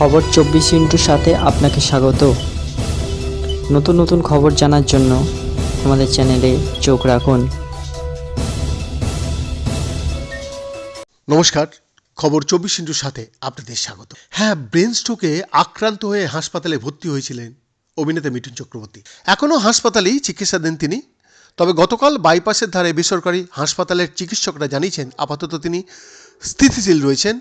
খবর চব্বিশ ইন্টুর সাথে আপনাকে স্বাগত। নতুন নতুন খবর জানার জন্য আমাদের চ্যানেলে চোখ রাখুন। নমস্কার, খবর চব্বিশ ইন্টুর সাথে আপনাদের স্বাগত। হ্যাঁ ব্রেন স্ট্রোকে আক্রান্ত হয়ে হাসপাতালে ভর্তি হয়েছিলেন অভিনেতা মিঠুন চক্রবর্তী। এখনও হাসপাতালেই চিকিৎসা দেন তিনি। তবে গতকাল বাইপাসের ধারে বেসরকারি হাসপাতালের চিকিৎসকরা জানিয়েছেন, আপাতত তিনি স্থিতিশীল রয়েছেন।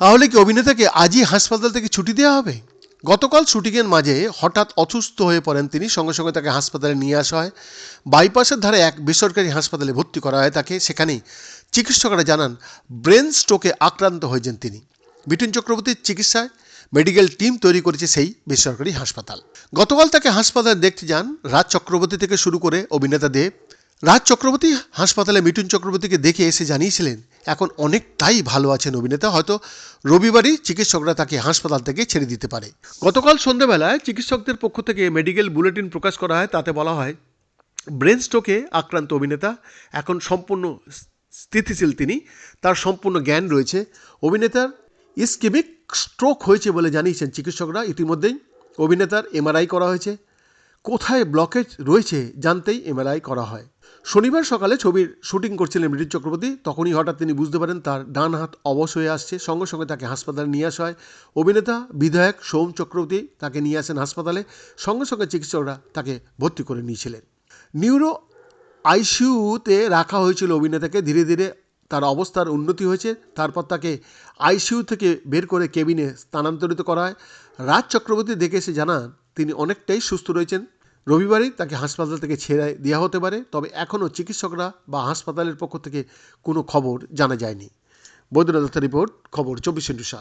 তাহলে কি অভিনেতাকে আজই হাসপাতাল থেকে ছুটি দেওয়া হবে? গতকাল শুটিংয়ের মাঝে হঠাৎ অসুস্থ হয়ে পড়েন তিনি। সঙ্গে সঙ্গে তাকে হাসপাতালে নিয়ে আসা হয়। বাইপাসের ধারে এক বেসরকারি হাসপাতালে ভর্তি করা হয় তাকে। সেখানেই চিকিৎসকরা জানান, ব্রেন স্ট্রোকে আক্রান্ত হয়েছেন তিনি। বিটুন চক্রবর্তীর চিকিৎসায় মেডিকেল টিম তৈরি করেছে সেই বেসরকারি হাসপাতাল। গতকাল তাকে হাসপাতালে দেখতে যান। রাজ চক্রবর্তী থেকে শুরু করে অভিনেতা দেব রাজ চক্রবর্তী হাসপাতালে মিঠুন চক্রবর্তীকে দেখে এসে জানিয়েছিলেন, এখন অনেকটাই ভালো আছেন অভিনেতা, হয়তো রবিবারই চিকিৎসকরা তাকে হাসপাতাল থেকে ছেড়ে দিতে পারে। গতকাল সন্ধ্যাবেলায় চিকিৎসকদের পক্ষ থেকে মেডিকেল বুলেটিন প্রকাশ করা হয়, তাতে বলা হয়, ব্রেন স্ট্রোকে আক্রান্ত অভিনেতা, এখন সম্পূর্ণ স্থিতিশীল তিনি, তার সম্পূর্ণ জ্ঞান রয়েছে। অভিনেতার ইস্কেমিক স্ট্রোক হয়েছে বলে জানিয়েছেন চিকিৎসকরা, ইতিমধ্যেই অভিনেতার এমআরআই করা হয়েছে। কোথায় ব্লকেজ রয়েছে জানতেই এমআরআই করা হয়। শনিবার সকালে ছবির শুটিং করছিলেন মৃত্যু চক্রবর্তী। তখনই হঠাৎ তিনি বুঝতে পারেন তার ডান হাত অবশ হয়ে আসছে। সঙ্গে সঙ্গে তাকে হাসপাতালে নিয়ে আসা হয়। অভিনেতা, বিধায়ক সোম চক্রবর্তী তাকে নিয়ে আসেন হাসপাতালে। সঙ্গে সঙ্গে চিকিৎসকরা তাকে ভর্তি করে নিয়েছিলেন। নিউরো আইসিইউতে রাখা হয়েছিল অভিনেতাকে। ধীরে ধীরে তার অবস্থার উন্নতি হয়েছে। তারপর তাকে আইসিইউ থেকে বের করে কেবিনে স্থানান্তরিত করা হয়। রাজ চক্রবর্তী দেখে এসে জানান, তিনি অনেকটাই সুস্থ রয়েছেন। রবিবারই তাকে হাসপাতাল থেকে ছেড়ে দেওয়া হতে পারে, তবে এখনও চিকিৎসকরা বা হাসপাতালের পক্ষ থেকে কোনো খবর জানা যায়নি। বৈদ্যনাথ রিপোর্ট, খবর চব্বিশ ইন্টু সাত।